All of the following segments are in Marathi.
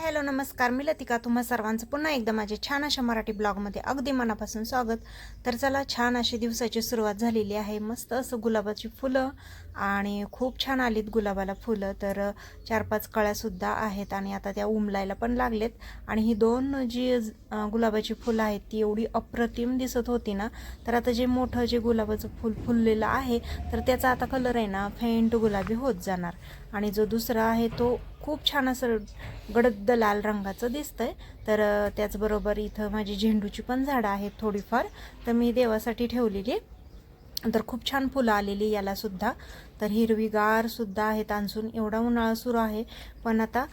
हॅलो नमस्कार. मी लतिका. तुम्हा सर्वांचं पुन्हा एकदा माझे छान अशा मराठी ब्लॉगमध्ये अगदी मनापासून स्वागत. तर चला छान अशी दिवसाची सुरुवात झालेली आहे. मस्त असं गुलाबाची फुलं आणि खूप छान आलीत गुलाबाला फुलं. तर चार पाच कळ्यासुद्धा आहेत आणि आता त्या उमलायला पण लागलेत. आणि ही दोन जी गुलाबाची फुलं आहेत ती एवढी अप्रतिम दिसत होती ना तर आता जे मोठं जे गुलाबाचं फुल फुललेलं आहे तर त्याचा आता कलर आहे ना फेंट गुलाबी होत जाणार. आणि जो दुसरा आहे तो खूप छान असं गडद लाल रंगाचं दिसतंय. तर त्याचबरोबर इथं माझी झेंडूची पण झाडं आहेत थोडीफार. तर मी देवासाठी ठेवलेली तर खूप छान फुलं आलेली याला सुद्धा. तर हिरवीगार सुद्धा आहेत आणसून एवढा उन्हाळा सुरू आहे. पण आता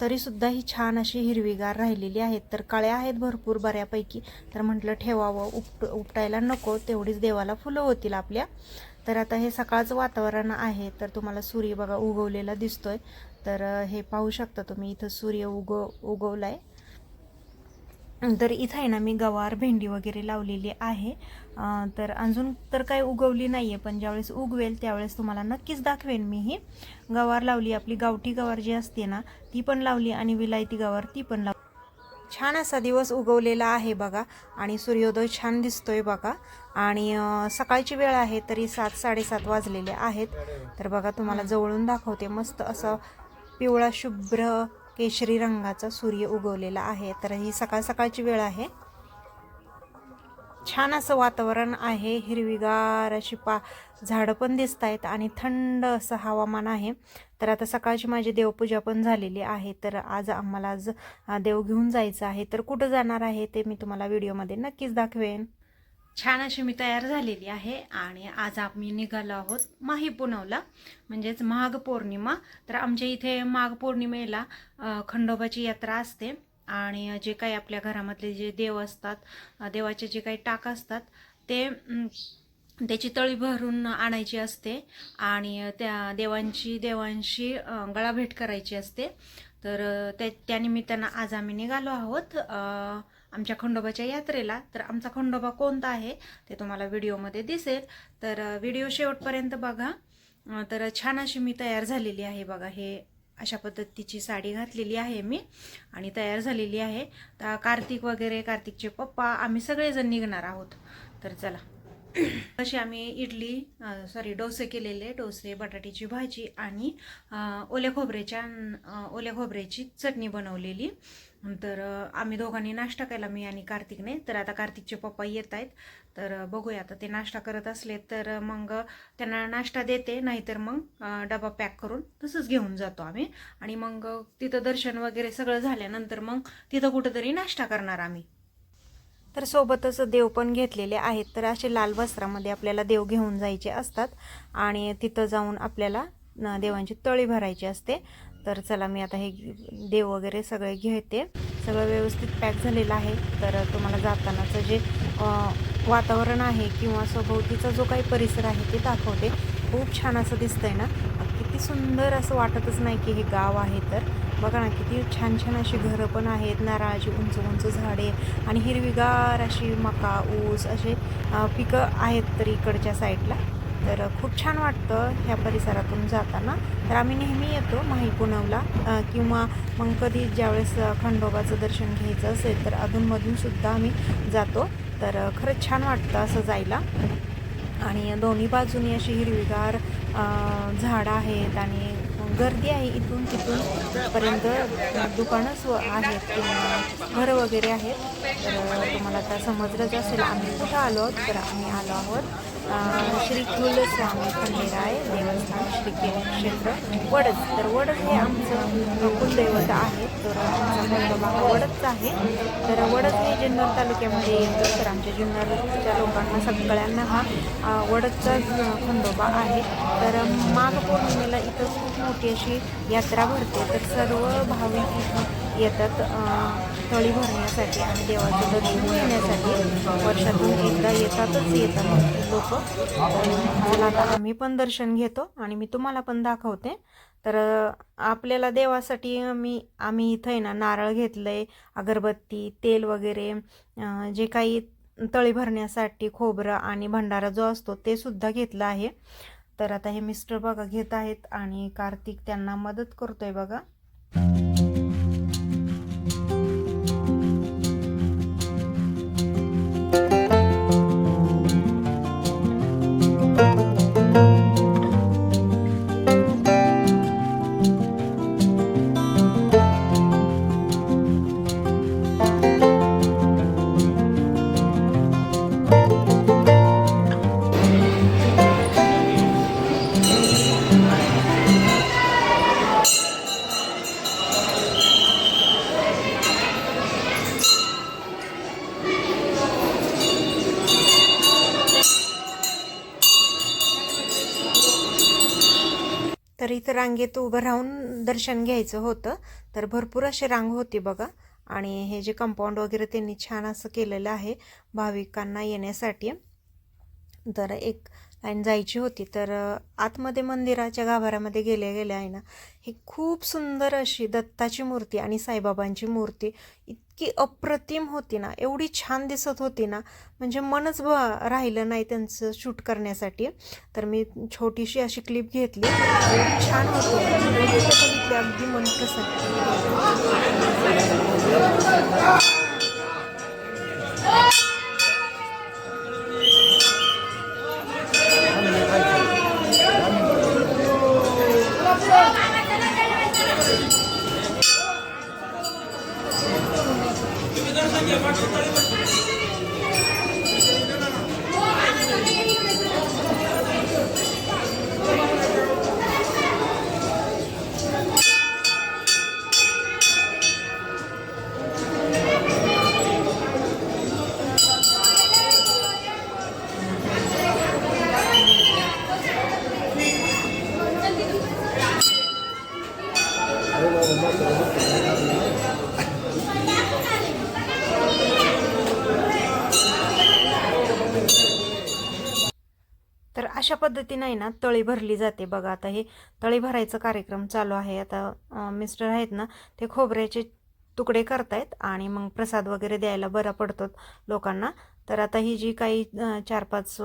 तरीसुद्धा ही छान अशी हिरवीगार राहिलेली आहेत. तर काळ्या आहेत भरपूर बऱ्यापैकी. तर म्हटलं ठेवावं. उपट उपटायला नको. तेवढीच देवाला फुलं होतील आपल्या. तर आता हे सकाळचं वातावरण आहे. तर तुम्हाला सूर्य बघा उगवलेला दिसतोय. तर हे पाहू शकता तुम्ही इथं सूर्य उगव उगवला आहे तर इथं आहे ना मी गवार भेंडी वगैरे लावलेली आहे. तर अजून तर काही उगवली नाही आहे पण ज्यावेळेस उगवेल त्यावेळेस तुम्हाला नक्कीच दाखवेन मी ही. गवार लावली आपली गावठी गवार जी असते ना ती पण लावली आणि विलायती गवार ती पण लावली छान असा दिवस उगवलेला आहे बघा आणि सूर्योदय छान दिसतोय बघा. आणि सकाळची वेळ आहे तरी सात साडेसात वाजलेले आहेत. तर बघा तुम्हाला जवळून दाखवते. मस्त असं पिवळा शुभ्र केशरी रंगाचा सूर्य उगवलेला आहे. तर ही सकाळ सकाळची वेळ आहे. छान असं वातावरण आहे. हिरवीगार अशी पा झाडं पण दिसत आहेत आणि थंड असं हवामान आहे. तर आता सकाळची माझी देवपूजा पण झालेली आहे. तर आज आम्हाला आज देव घेऊन जायचं आहे. तर कुठं जाणार आहे ते मी तुम्हाला व्हिडिओमध्ये नक्कीच दाखवेन. छान अशी मी तयार झालेली आहे आणि आज आम्ही निघालो आहोत माही पुनवला म्हणजेच माघ पौर्णिमा. तर आमच्या इथे माघ पौर्णिमेला खंडोबाची यात्रा असते आणि जे काही आपल्या घरामधले जे देव असतात देवाचे जे काही टाक असतात ते त्याची तळी भरून आणायची असते आणि त्या देवांची देवांशी गळा गळाभेट करायची असते. तर त्या त्यानिमित्तानं आज आम्ही निघालो आहोत. आमच्या खंडोबाच्या यात्रेला. तर आमचा खंडोबा कोणता आहे ते तुम्हाला व्हिडिओमध्ये दिसेल. तर व्हिडिओ शेवटपर्यंत बघा. तर छान अशी मी तयार झालेली आहे बघा. हे अशा पद्धतीची साडी घातलेली आहे मी आणि तयार झालेली आहे. तर कार्तिक वगैरे कार्तिकचे पप्पा आम्ही सगळेजण निघणार आहोत. तर चला. अशी आम्ही इडली सॉरी डोसे केलेले. डोसे बटाट्याची भाजी आणि ओल्या खोबऱ्याच्या ओल्या खोबऱ्याची चटणी बनवलेली. तर आम्ही दोघांनी नाश्ता केला मी आणि कार्तिकने. तर आता कार्तिकचे पप्पा येत आहेत. तर बघूया. आता ते नाश्ता करत असले तर मग त्यांना नाश्ता देते. नाहीतर मग डबा पॅक करून तसंच घेऊन जातो आम्ही. आणि मग तिथं दर्शन वगैरे सगळं झाल्यानंतर मग तिथं कुठंतरी नाश्ता करणार आम्ही. तर सोबतच देव पण घेतलेले आहेत. तर असे लाल वस्त्रामध्ये आपल्याला देव घेऊन जायचे असतात. आणि तिथं जाऊन आपल्याला देवांची तळी भरायची असते. तर चला मी आता हे देव वगैरे सगळे घेते. सगळं व्यवस्थित पॅक झालेलं आहे. तर तुम्हाला जातानाचं जे वातावरण आहे किंवा सभोवतीचा जो काही परिसर आहे ते दाखवते. खूप छान असं दिसतंय ना? किती सुंदर असं वाटतच नाही की हे गाव आहे तर. बघा ना किती छान छान अशी घरं पण आहेत. नारळाची उंच उंच झाडे आणि हिरवीगार अशी मका ऊस असे पिकं आहेत तर इकडच्या साईडला. तर खूप छान वाटतं ह्या परिसरातून जाताना. तर आम्ही नेहमी येतो माही पुनवला किंवा मग कधी ज्यावेळेस खंडोबाचं दर्शन घ्यायचं असेल तर अधूनमधून सुद्धा आम्ही जातो. तर खरंच छान वाटतं असं जायला. आणि दोन्ही बाजूनी अशी हिरवीगार झाडं आहेत आणि गर्दी आहे इथून तिथून पर्यंत दुकानं स्व आहेत किंवा घरं वगैरे आहेत. तर तुम्हाला आता समजलंच असेल आम्ही कुठं आलो आहोत. तर आम्ही आलो आहोत श्री कुलस्वामी खंडेराय देवस्थान श्री क्षेत्र वडद. तर वडद हे आमचं कुलदैवत आहे. तर आमचा खंडोबा हा आहे. तर वडद हे जुन्नर तालुक्यामध्ये येतं. तर आमच्या जुन्नरच्या लोकांना सगळ्यांना हा वडदचाच खंडोबा आहे. तर माघ पौर्णिमेला इथं खूप मोठी अशी यात्रा भरते. तर सर्व भाविक इथं येतात थळी तळी भरण्यासाठी आणि देवाचं दर्शन घेण्यासाठी. वर्षातून एकदा येतातच येतात लोक. चला आता आम्ही पण दर्शन घेतो आणि मी तुम्हाला पण दाखवते. तर आपल्याला देवासाठी मी आम्ही इथं आहे ना नारळ घेतलंय अगरबत्ती तेल वगैरे जे काही तळी भरण्यासाठी खोबरं आणि भंडारा जो असतो ते सुद्धा घेतलं आहे. तर आता हे मिस्टर बघा घेत आहेत आणि कार्तिक त्यांना मदत करतोय बघा. रांगेत उभं राहून दर्शन घ्यायचं होतं. तर भरपूर अशी रांग होती बघा. आणि हे जे कंपाऊंड वगैरे त्यांनी छान असं केलेलं आहे भाविकांना येण्यासाठी. तर एक लाईन जायची होती. तर आतमध्ये मंदिराच्या गाभाऱ्यामध्ये गेल्या गेल्या आहे ना ही खूप सुंदर अशी दत्ताची मूर्ती आणि साईबाबांची मूर्ती इतकी अप्रतिम होती ना एवढी छान दिसत होती ना म्हणजे मनच ब राहिलं नाही त्यांचं शूट करण्यासाठी. तर मी छोटीशी अशी क्लिप घेतली. छान होती. अगदी मन प्रसन्न अशा पद्धतीने आहे ना तळी भरली जाते. बघा आता हे तळी भरायचा कार्यक्रम चालू आहे. आता मिस्टर आहेत ना ते खोबऱ्याचे तुकडे करतायत आणि मग प्रसाद वगैरे द्यायला बरा पडतो लोकांना. तर आता ही जी काही चार पाच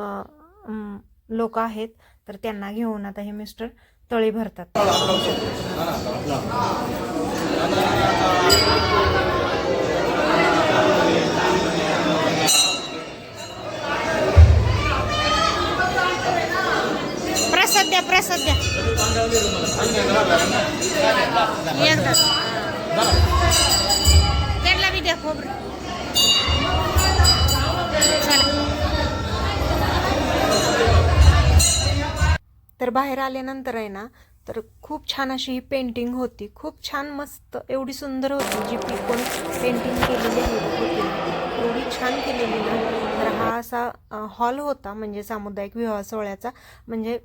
लोक आहेत तर त्यांना घेऊन आता हे मिस्टर तळी भरतात. प्रसाद द्या. एकदा. त्यांना बी द्या खोबरं. तर बाहेर आल्यानंतर आहे ना तर खूप छान अशी ही पेंटिंग होती. खूप छान मस्त एवढी सुंदर होती जी पिकून पेंटिंग केलेली होती. एवढी छान केलेली ना. तर हा असा हॉल होता म्हणजे सामुदायिक विवाह सोहळ्याचा. म्हणजे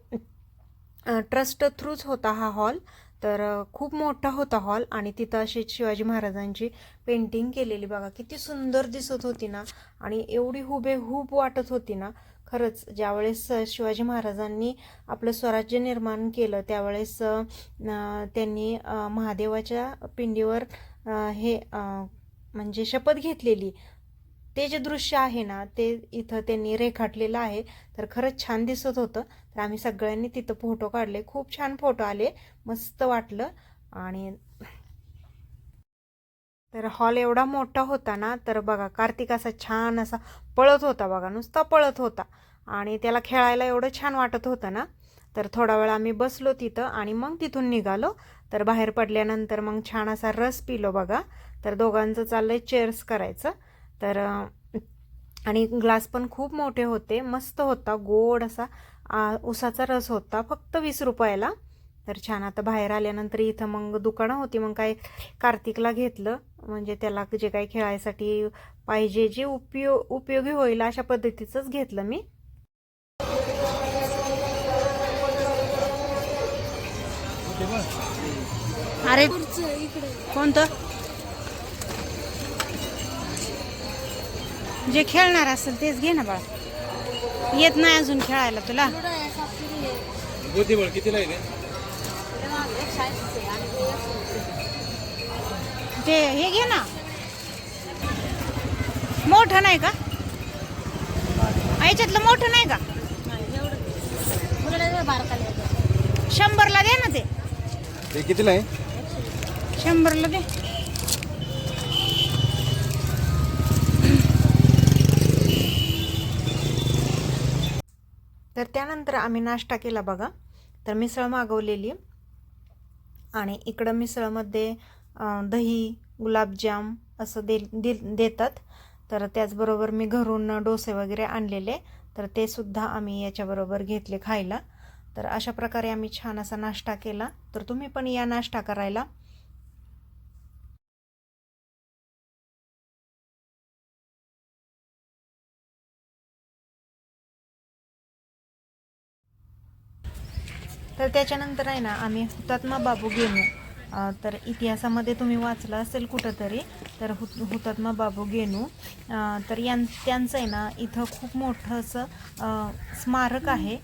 ट्रस्ट थ्रूच होता हा हॉल तर खूप मोठा होता हॉल आणि तिथं अशी शिवाजी महाराजांची पेंटिंग केलेली बघा. किती सुंदर दिसत होती ना. आणि एवढी हुबेहूब वाटत होती ना. खरंच ज्यावेळेस शिवाजी महाराजांनी आपलं स्वराज्य निर्माण केलं त्यावेळेस त्यांनी महादेवाच्या पिंडीवर हे म्हणजे शपथ घेतलेली. ते जे दृश्य आहे ना ते इथं त्यांनी रेखाटलेलं आहे. तर खरंच छान दिसत होतं. तर आम्ही सगळ्यांनी तिथं फोटो काढले. खूप छान फोटो आले. मस्त वाटलं. आणि तर हॉल एवढा मोठा होता ना तर बघा कार्तिक असा छान असा पळत होता बघा. नुसता पळत होता. आणि त्याला खेळायला एवढं छान वाटत होतं ना. तर थोडा वेळ आम्ही बसलो तिथं आणि मग तिथून निघालो. तर बाहेर पडल्यानंतर मग छान असा रस पिलो बघा. तर दोघांचं चाललंय चेअर्स करायचं. तर आणि ग्लास पण खूप मोठे होते मस्त होता गोड असा आ, उसाचा रस होता फक्त वीस रुपयाला. तर छान आता बाहेर आल्यानंतर इथं मग दुकानं होती मग काय कार्तिकला घेतलं म्हणजे त्याला जे काही खेळायसाठी पाहिजे जे उपयोग उपयोगी होईल अशा पद्धतीचंच घेतलं मी. अरे कोणतं? जे खेळणार असेल तेच घे ना बाळा. येत नाही अजून खेळायला तुला. बुद्धिबळ कितीला आहे ते? हे घे ना. मोठं नाही का? याच्यातलं मोठं नाही का? शंभरला दे ना ते. ते कितीला आहे? शंभरला दे. तर त्यानंतर आम्ही नाश्ता केला बघा. तर मिसळ मागवलेली. आणि इकडं मिसळमध्ये दही गुलाबजाम असं दे दे देतात. तर त्याचबरोबर मी घरून डोसे वगैरे आणलेले. तर ते सुद्धा आम्ही याच्याबरोबर घेतले खायला. तर अशा प्रकारे आम्ही छान असा नाश्ता केला. तर तुम्ही पण या नाश्ता करायला. तर त्याच्यानंतर आहे ना आम्ही हुतात्मा बाबू गेनू तर इतिहासामध्ये तुम्ही वाचलं असेल कुठंतरी तर हुत हुतात्मा बाबू गेनू तर यां त्यांचं आहे ना इथं खूप मोठं असं स्मारक आहे.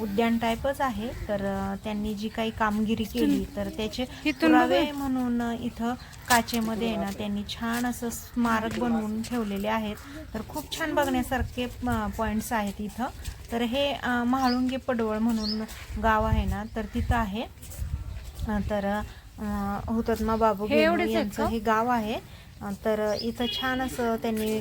उद्यान टाईपच आहे. तर त्यांनी जी काही कामगिरी केली तर त्याचे पुरावे म्हणून इथं काचेमध्ये ना त्यांनी छान असं स्मारक बनवून ठेवलेले आहेत. तर खूप छान बघण्यासारखे पॉईंट्स आहेत इथं. तर हे म्हाळुंगे पडवळ म्हणून गाव आहे ना तर तिथं आहे. तर हुतात्मा बाबू यांचं हे गाव आहे. तर इथं छान असं त्यांनी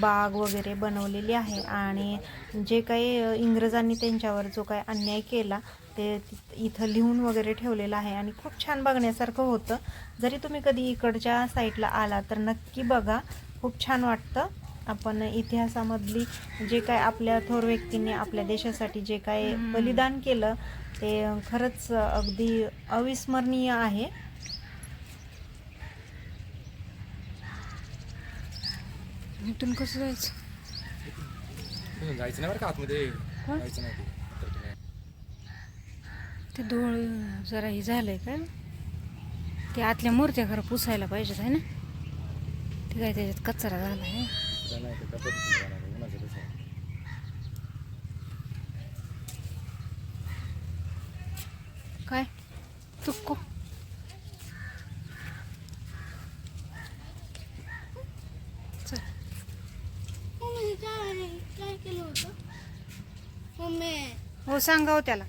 बाग वगैरे बनवलेली आहे आणि जे काही इंग्रजांनी त्यांच्यावर जो काही अन्याय केला ते ति- इथं लिहून वगैरे ठेवलेलं आहे आणि खूप छान बघण्यासारखं होतं. जरी तुम्ही कधी इकडच्या साईडला आला तर नक्की बघा. खूप छान वाटतं. आपण इतिहासामधली जे काय आपल्या थोर व्यक्तींनी आपल्या देशासाठी जे काय बलिदान केलं ते खरंच अगदी अविस्मरणीय आहे. इथून कसं जायचं? जायचं नाही बरं का आतमध्ये. जायचं नाही ते. ते डोळ जरा हे झालंय का? ते आतल्या मूर्त्या खरं पुसायला पाहिजेत आहे ना? ते काय त्याच्यात कचरा झाला आहे तुला नाही ते त्या पद्धतीने जाणार आहे. उन्हाचं कसं आहे. काय तुक्को चल मम्मी काय काय केलं होतं मम्मी हो सांगा हो त्याला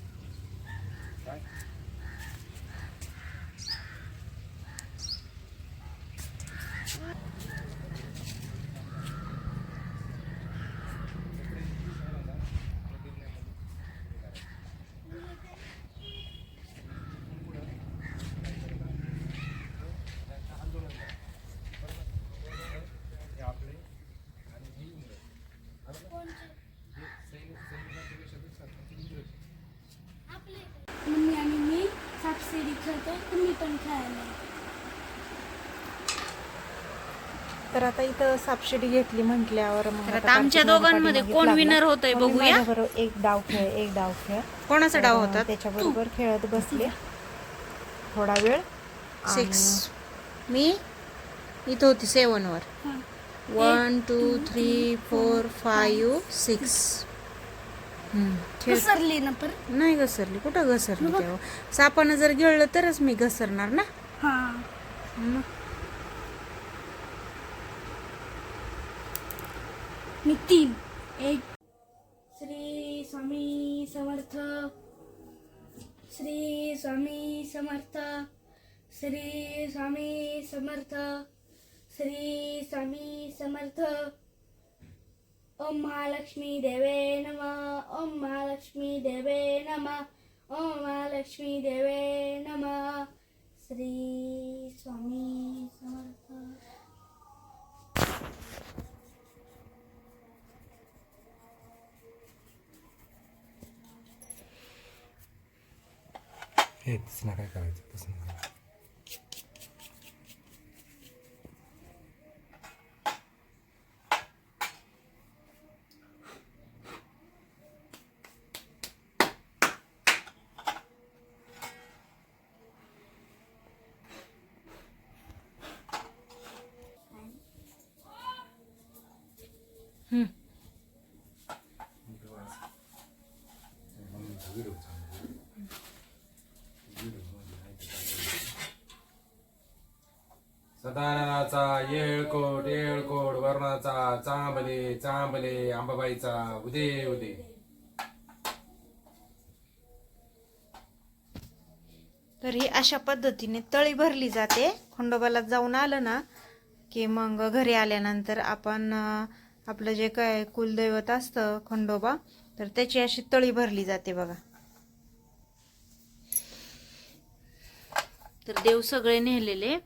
मम्मी आणि मी सापशिडी खेळतो तुम्ही पण तर आता इथं सापशिडी घेतली म्हटल्यावर तर आता आमच्या दोघांमध्ये कोण winner होतंय बघूया? एक डाव खेळ एक डाव खेळ. कोणाचा डाव होता? त्याच्याबरोबर खेळत बसले. थोडा वेळ. सिक्स मी? इथं होती सेवनवर one two three four five six घसरली ना पर नाही घसरली. कुठं घसरली तेव्हा? सापानं जर गिळलं तरच मी घसरणार ना? हा. मग? मी तीन. एक. श्री स्वामी समर्थ. श्री स्वामी समर्थ. श्री स्वामी समर्थ. श्री स्वामी समर्थ. ओम महालक्ष्मी देवे नम ओम महालक्ष्मी देवे नम ओम महालक्ष्मी देवे नम श्री स्वामी समर्थ हे तसं नाही काय करायचं तसं नाही करायचं. हम्म. सदाननाचा येळकोट येळकोट वर्णाचा चांबले चांबले अंबाबाईचा उदे उदे. तर ही अशा पद्धतीने तळी भरली जाते. खंडोबाला जाऊन आलं ना की मग घरी आल्यानंतर आपण आपलं जे काय कुलदैवत असतं खंडोबा तर त्याची अशी तळी भरली जाते बघा. तर देव सगळे नेलेले.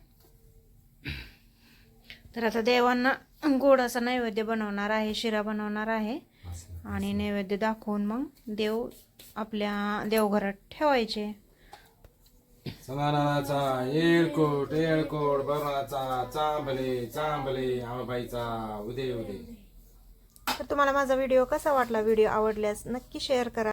तर आता देवांना गोड असा नैवेद्य बनवणार आहे शिरा बनवणार आहे. आणि नैवेद्य दाखवून मग देव आपल्या देवघरात ठेवायचे. सदाननाचा येळकोट येळकोट वर्णाचा चांबले चांबले अंबाबाईचा उदे उदे तर तुम्हाला माझा व्हिडिओ कसा वाटला? व्हिडिओ आवडल्यास नक्की शेअर करा.